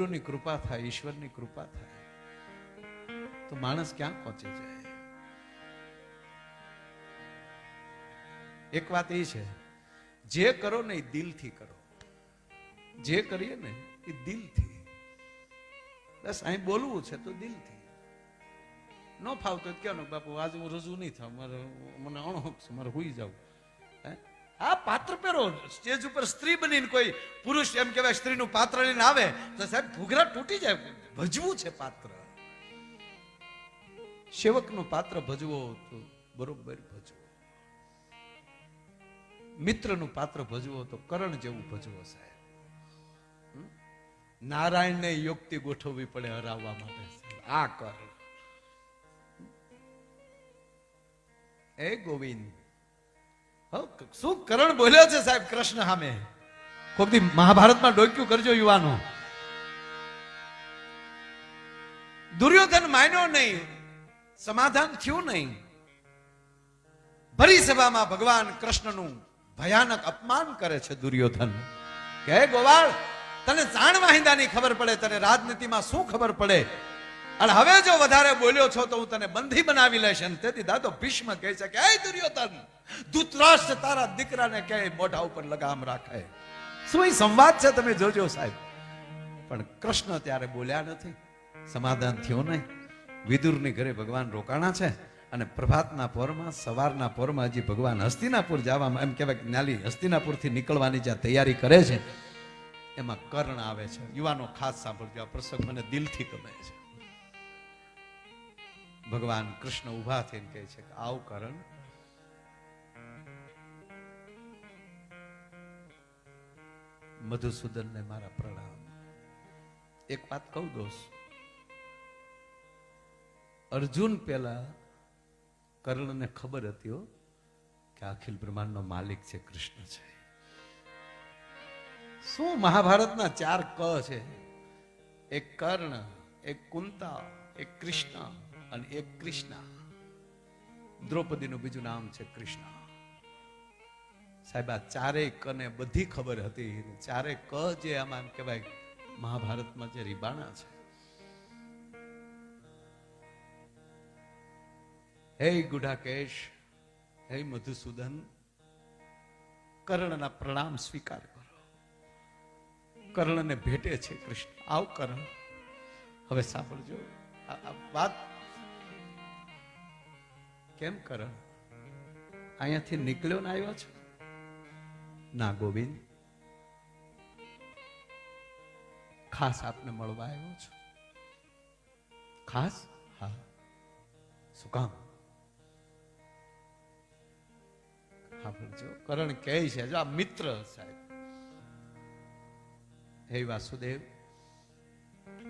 સદગુરુની કૃપા થાય, ઈશ્વરની કૃપા થાય, તો માણસ ક્યાં પહોંચી જાય? એક વાત એ છે, જે કરો ને એ દિલથી કરો. જે કરીએ ને એ દિલથી. બસ અહીં બોલવું છે તો દિલથી. ન ફાવતો કહેવાનું, બાપુ, આજે હું રજૂ નહીં મારે, મને અણહોક છે, મારે હોઈ જાવ હે? આ પાત્ર પહેરો સ્ટેજ ઉપર સ્ત્રી બનીને કોઈ પુરુષ એમ કહેવાય સ્ત્રીનું પાત્ર લઈને આવે, તો સાહેબ ઘૂઘરા તૂટી જાય. ભજવું છે પાત્ર. સેવકનું પાત્ર ભજવો તો બરોબર ભજવો. મિત્રનું પાત્ર ભજવો તો કરણ જેવું ભજવો સાહેબ? નારાયણને યોક્તિ ગોઠવવી પડે હરાવવા માટે આ કર એ ગોવિંદ. શું કરણ બોલ્યો છે સાહેબ કૃષ્ણ સામે? કોક મહાભારતમાં ડોક્યું કરજો યુવાનો. દુર્યોધન માન્યો નહીં, સમાધાન થયું નહીં. ભરી સભામાં ભગવાન કૃષ્ણનું ભયાનક અપમાન કરે છે દુર્યોધન. કે ગોવાળ, તને જાણ વાહિંદાની ખબર પડે, તને રાજનીતિમાં શું ખબર પડે? અને હવે જો વધારે બોલ્યો છો તો હું તને બંધી બનાવી લઈશ. અને તેથી દાદો ભીષ્મ કહે છે કે, હે દુર્યોધન ધૂતરાષ્ટ્ર તારા દીકરાને કહે મોઢા ઉપર લગામ રાખે? શું સંવાદ છે, તમે જોજો સાહેબ. પણ કૃષ્ણ ત્યારે બોલ્યા નથી. સમાધાન થયું નહીં. વિદુરની ઘરે ભગવાન રોકાણા છે અને પ્રભાતના પોરમાં, સવારના પોરમાં હજી ભગવાન હસ્તિનાપુર જવામાં, એમ કહેવાય જ્ઞાલી હસ્તિનાપુરથી નીકળવાની જ્યાં તૈયારી કરે છે, એમાં કર્ણ આવે છે. યુવાનો ખાસ સાંભળજો, આ પ્રસંગ મને દિલથી ગમે છે. ભગવાન કૃષ્ણ ઊભા થઈને કહે છે કે, આવ કર્ણ મધુસૂદનને મારા પ્રણામ. એક વાત કહું દોસ્ત અર્જુન પેલા કર્ણને ખબર હતી કે અખિલ બ્રહ્માંડનો માલિક છે, કૃષ્ણ છે. શું મહાભારતના ચાર ક છે? એક કર્ણ, એક કુંતા, એક કૃષ્ણ અને એક કૃષ્ણ. દ્રૌપદીનું બીજું નામ છે કૃષ્ણ. સાહેબ, આ ચારેય કને બધી ખબર હતી. ચારે ક જે આમાં એમ કહેવાય, મહાભારતમાં જે રીબાણા છે. હે ગુઢાકેશ, હે મધુસૂદન, કર્ણના પ્રણામ સ્વીકાર કરો. કર્ણને ભેટે છે કૃષ્ણ. આવ કર્ણ. હવે સાંભળજો. આ- વાત. કેમ કર્ણ? અહીંયાથી નીકળ્યો ને આવ્યો છે? ના ગોવિંદ, ખાસ આપને મળવા આવ્યો છું. ખાસ? હા. શું કામ? કરણ કહે છે, જો આ મિત્ર સાહેબ. હે વાસુદેવ,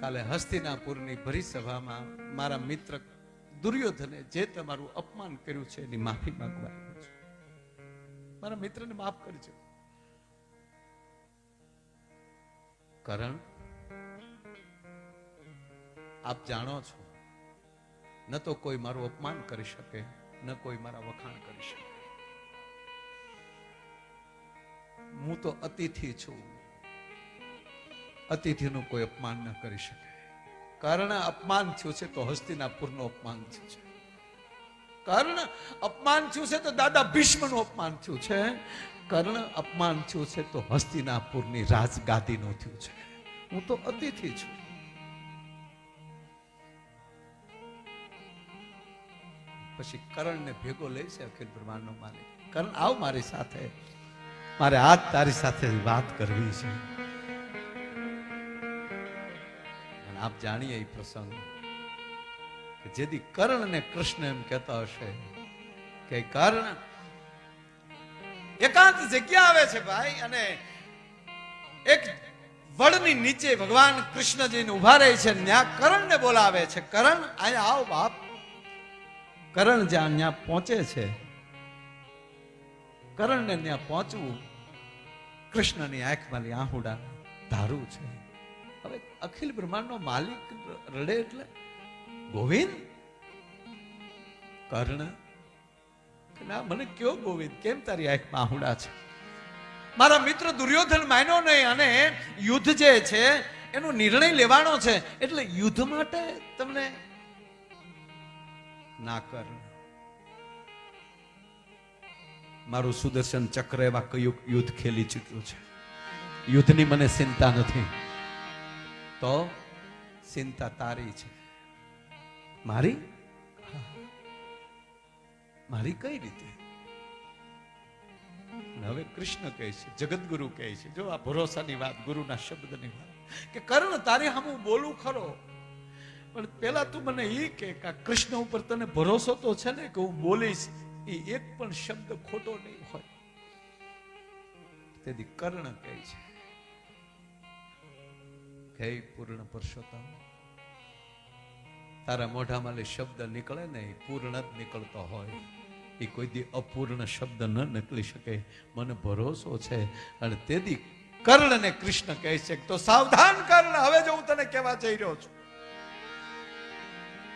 કાલે હસ્તિનાપુરની ભરી સભામાં મારા મિત્ર દુર્યોધને જે તમારું અપમાન કર્યું છે એની માફી માંગવા છું. મારા મિત્રને માફ કરજો. કરણ, આપ જાણો છો, ન તો કોઈ મારું અપમાન કરી શકે, ન કોઈ મારા વખાણ કરી શકે. હું તો અતિથિ છું. અતિથિનું કોઈ અપમાન ન કરી શકે. કારણ અપમાન થયું છે તો હસ્તિનાપુરનું અપમાન થયું છે. કર્ણ અપમાન થયું છે તો દાદા ભીષ્મનું અપમાન થયું છે. કર્ણ અપમાન થયું છે તો હસ્તિનાપુરની રાજગાદીનું થયું છે. હું તો અતિથિ છું. પછી કરણને ભેગો લઈ છે અખિલ બ્રહ્માંડનો માલિક. કરણ, આવ મારી સાથે. મારે આજ તારી સાથે વાત કરવી છે. આપ જાણીએ એ પ્રસંગ. જેથી કર્ણ ને કૃષ્ણ એમ કહેતા હશે કે કર્ણ એકાંત જગ્યા આવે છે ભાઈ, અને એક વડની નીચે ભગવાન કૃષ્ણજીને ઊભા રહે છે ત્યાં કર્ણને બોલાવે છે. કરણ, અહીંયા આવ બાપ. કરણ જ્યાં ત્યાં પહોંચે છે, કરણને ત્યાં પહોંચવું કૃષ્ણની આંખમાં આહુડા ધારું છે. હવે અખિલ બ્રહ્માંડનો માલિક રડે એટલે ગોવિંદ? કર્ણ? ના, મને કયો ગોવિંદ? કેમ તારી આંખમાં આહુડા છે? મારા મિત્ર દુર્યોધન માન્યો નહીં અને યુદ્ધ જે છે, એનો નિર્ણય લેવાનો છે. એટલે યુદ્ધ માટે તમને ના કર મારું સુદર્શન ચક્ર એવા કયું યુદ્ધ ખેલી ચૂક્યું છે. યુદ્ધની મને ચિંતા નથી. તો ચિંતા તારી છે. મારી? મારી કઈ રીતે? હવે કૃષ્ણ કહે છે જગતગુરુ કહે છે, જો આ ભરોસાની વાત, ગુરુના શબ્દની વાત, કે કર્ણ તારે હું બોલું ખરો. પણ પેલા તું મને એ કે કૃષ્ણ ઉપર તને ભરોસો તો છે ને કે હું બોલીશ, એ એક પણ શબ્દ ખોટો નહીં હોય. તેથી કર્ણ કહે છે, હે પૂર્ણ પુરુષોત્તમ તારા મોઢામાં શબ્દ નીકળે ને એ પૂર્ણ જ નીકળતો હોય. એ કોઈ દી અપૂર્ણ શબ્દ ન નીકળી શકે. મને ભરોસો છે. અને તેથી કર્ણને કૃષ્ણ કહે છે તો સાવધાન કર્ણ હવે જો હું તને કહેવા જઈ રહ્યો છું.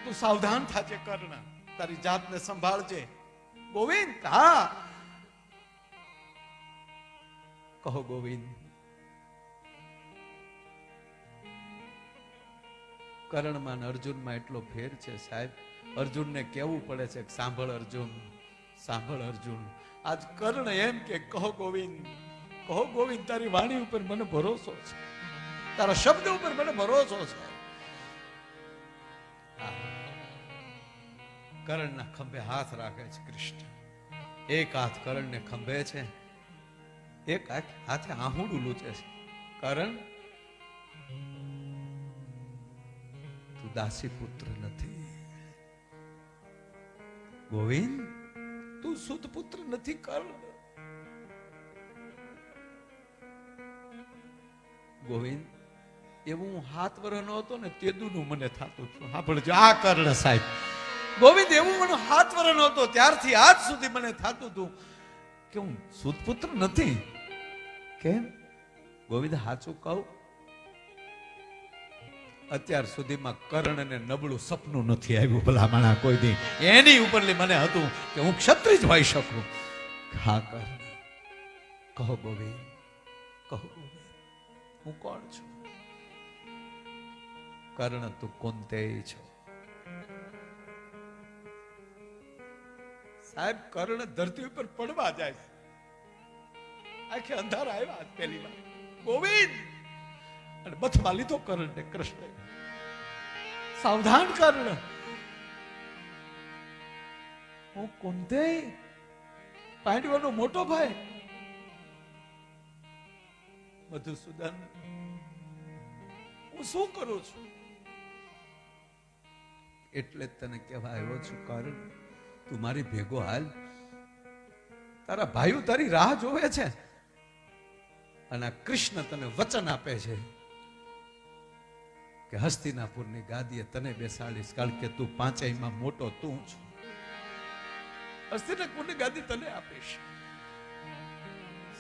તું સાવધાન થાજે કર્ણ તારી જાતને સંભાળજે. ગોવિંદ હા. કહો ગોવિંદ. કર્ણમાં અર્જુનમાં એટલો ફેર છે સાહેબ. અર્જુનને કેવું પડે છે સાંભળ અર્જુન સાંભળ અર્જુન. આજ કર્ણ એમ કે, કહો ગોવિંદ કહો ગોવિંદ, તારી વાણી ઉપર મને ભરોસો છે. તારા શબ્દ ઉપર મને ભરોસો છે. કરણના ખંભે હાથ રાખે છે કૃષ્ણ. એક હાથ કર્ણને ખંભે છે, એક હાથે આહુડું લૂચે છે. કરણ તું દાસી પુત્ર નથી. ગોવિંદ, તું સુત પુત્ર નથી કર્ણ ગોવિંદ એવું હું હાથ વરનો હતો ને તેદુનું મને થતું હતું. સાંભળજો, આ કર્ણ સાહેબ. ગોવિંદ, એવું મને હાથ વરનો હતો, ત્યારથી આજ સુધી મને થતું હતું કે હું સુતપુત્ર નથી. કેમ? ગોવિંદ, સાચું કહું? અત્યાર સુધીમાં કર્ણને નબળું સપનું નથી આવ્યું ભલામણા કોઈ દી. એની ઉપરલી મને હતું કે હું ક્ષત્રિજ હોઈ શકું. હા, કર્ણ. કહો ગોવિંદ. કહો ગોવિંદ. હું કોણ છું? કર્ણ, તું કોંતેય છો? સાહેબ, કર્ણ ધરતી ઉપર પડવા જાય આખે અંધારા આવ્યા પેલી વાર. ગોવિંદ! અને બથમાં લીધો કર્ણ ને કૃષ્ણ. સાવધાન કર્ણ. હું કુંતે પાંડવાનો મોટો ભાઈ. મધુસૂદન, હું શું કરું છું? એટલે જ તને કહેવા આવ્યો છું, કર્ણ, તું મારી ભેગો હાલ. તારા ભાઈઓ તારી રાહ જોવે છે. અને આ કૃષ્ણ તને વચન આપે છે. કે હસ્તિનાપુરની ગાદીએ તને બેસાડીશ. કારણ કે તું પાંચેયમાં મોટો તું છું હસ્તિનાપુરની ગાદી તને આપીશ.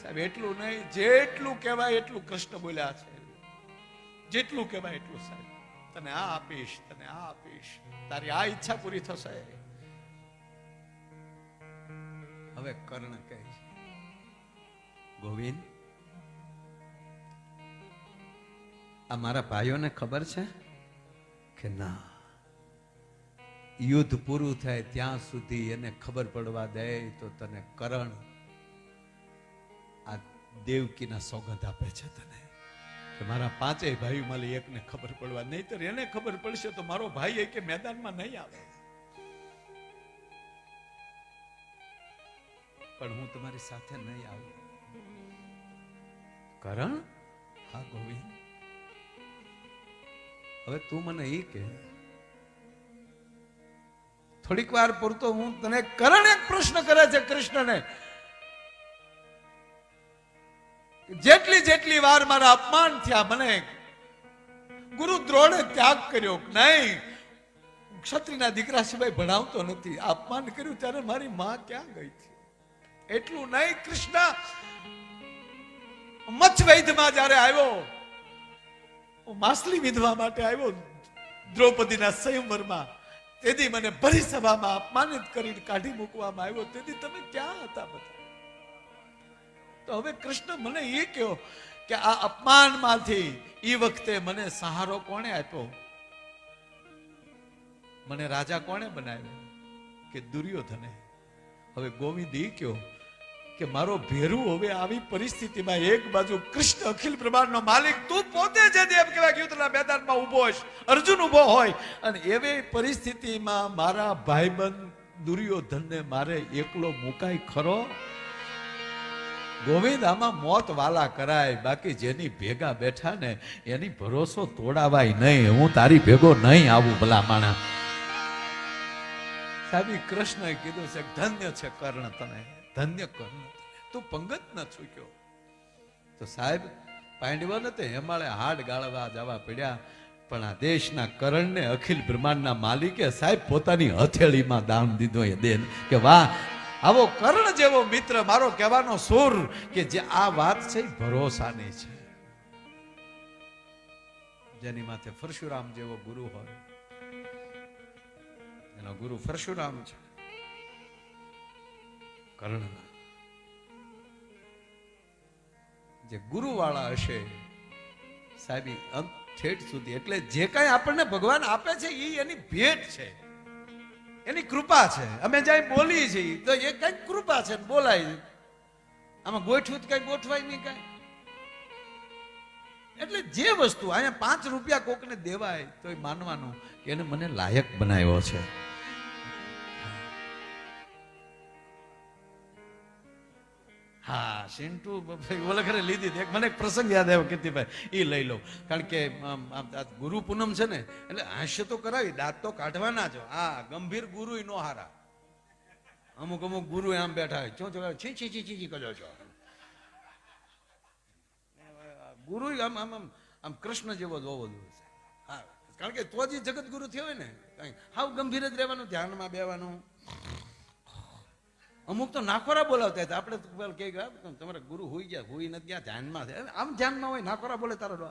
સાહેબ, એટલું નહીં, જેટલું કહેવાય એટલું કૃષ્ણ બોલ્યા છે. જેટલું કહેવાય એટલું, સાહેબ. તને આ આપીશ, તને આ આપીશ. તારી આ ઈચ્છા પૂરી થશે. હવે કર્ણ કહે છે, ગોવિંદ આ મારા ભાઈઓને ખબર છે? કે ના. યુદ્ધ પૂરું થાય ત્યાં સુધી એને ખબર પડવા દે તો તને કરણ આ દેવકીના સોગંદ આપે છે તને. કે મારા પાંચેય ભાઈઓ માલી એકને ખબર પડવા. નહીતર એને ખબર પડશે તો મારો ભાઈ એ કે મેદાનમાં નહીં આવે. પણ હું તમારી સાથે નહીં આવું. કરણ? હા, ગોવિંદ. હવે તું મને એ કે, થોડીક વાર પૂરતો હું તને કરણ એક પ્રશ્ન કરે છે કૃષ્ણને. જેટલી જેટલી વાર મારા અપમાન થયા, મને ગુરુ દ્રોણે ત્યાગ કર્યો નહીં? ક્ષત્રિયના દીકરા સિવાય ભણાવતો નથી. અપમાન કર્યું ત્યારે મારી માં ક્યાં ગઈ હતી એટલું નહીં, કૃષ્ણ. મચ્છ વૈદ્યમાં જ્યારે આવ્યો હું વિધવા માટે આવ્યો દ્રૌપદીના સ્વયંવરમાં તેથી મને ભરી અપમાનિત કરીને કાઢી મૂકવામાં આવ્યો. તેથી તમે ક્યાં હતા બધા? તો હવે કૃષ્ણ મને એ કહ્યો કે આ અપમાનમાંથી એ વખતે મને સહારો કોણે આપ્યો? મને રાજા કોણે બનાવ્યો? કે દુર્યોધને? હવે ગોવિંદ એ કયો કે મારો ભેરું હવે આવી પરિસ્થિતિમાં એક બાજુ કૃષ્ણ અખિલ બ્રહ્માંડનો માલિક, તું પોતે જે દેવ કહેવાય યુદ્ધના મેદાનમાં ઊભો હોય અર્જુન ઊભો હોય. અને એવી પરિસ્થિતિમાં મારા ભાઈબંધ દુર્યોધનને મારે એકલો મુકાય ખરો? ગોવિંદ આમાં મોત વાલા કરાય, બાકી જેની ભેગા બેઠા ને એની ભરોસો તોડાવાય નહીં, હું તારી ભેગો નહીં આવું ભલા માણા. સાહેબ કૃષ્ણએ કીધું છે ધન્ય છે કર્ણ તને. ધન્ય કર્ણ તું પંગત ન ચૂક્યો તો સાહેબ, પાંડવોને તે હેમાળે હાડ ગાળવા જવા પડ્યા, પણ આ દેશના કરણને અખિલ બ્રહ્માંડના માલિકે સાહેબ પોતાની હથેળીમાં દાન દીધો એ દેન કે વાહ, આવો કર્ણ જેવો મિત્ર મારો કહેવાનો સુર કે જે આ વાત છે ભરોસાની છે. જેની માથે પરશુરામ જેવો ગુરુ હોય. એનો ગુરુ પરશુરામ છે. કર્ણના જે ગુરુવાળા હશે, સાહેબી અંત ઠેઠ સુધી. એટલે જે કાંઈ આપણને ભગવાન આપે છે એ એની ભેટ છે. એની કૃપા છે. અમે જાય બોલીએ છીએ, તો એ કંઈક કૃપા છે, બોલાય આમાં ગોઠવું કઈ ગોઠવાય નહીં કઈ. એટલે જે વસ્તુ, અહીંયા પાંચ રૂપિયા કોકને દેવાય તો એ માનવાનું કે એને મને લાયક બનાવ્યો છે. હા સિન્ટુ ભાઈ ઓલખરે લીધી હતી. મને એક પ્રસંગ યાદ આવ્યો, કીર્તિભાઈ. એ લઈ લઉં. કારણ કે ગુરુ પૂનમ છે ને, એટલે હાસ્ય તો કરાવી, દાંત તો કાઢવાના જ. હા, ગંભીર ગુરુ નો હારા. અમુક અમુક ગુરુ આમ બેઠા હોય. ચો છી છી છી છી છી કરો છો ગુરુ આમ આમ આમ આમ કૃષ્ણ જેવો જ હોવો જોઈએ. હા, કારણ કે તો જ જગત ગુરુ થયો હોય ને કઈ હાવ ગંભીર જ રહેવાનું, ધ્યાનમાં બેવાનું. અમુક તો નાખોરા બોલાવતા હતા આપણે પેલા કહે ગુરુ હોઈ ગયા, હોઈ નથી ગયા ધ્યાનમાં છે આમ ધ્યાનમાં હોય, નાખોરા બોલે તારો.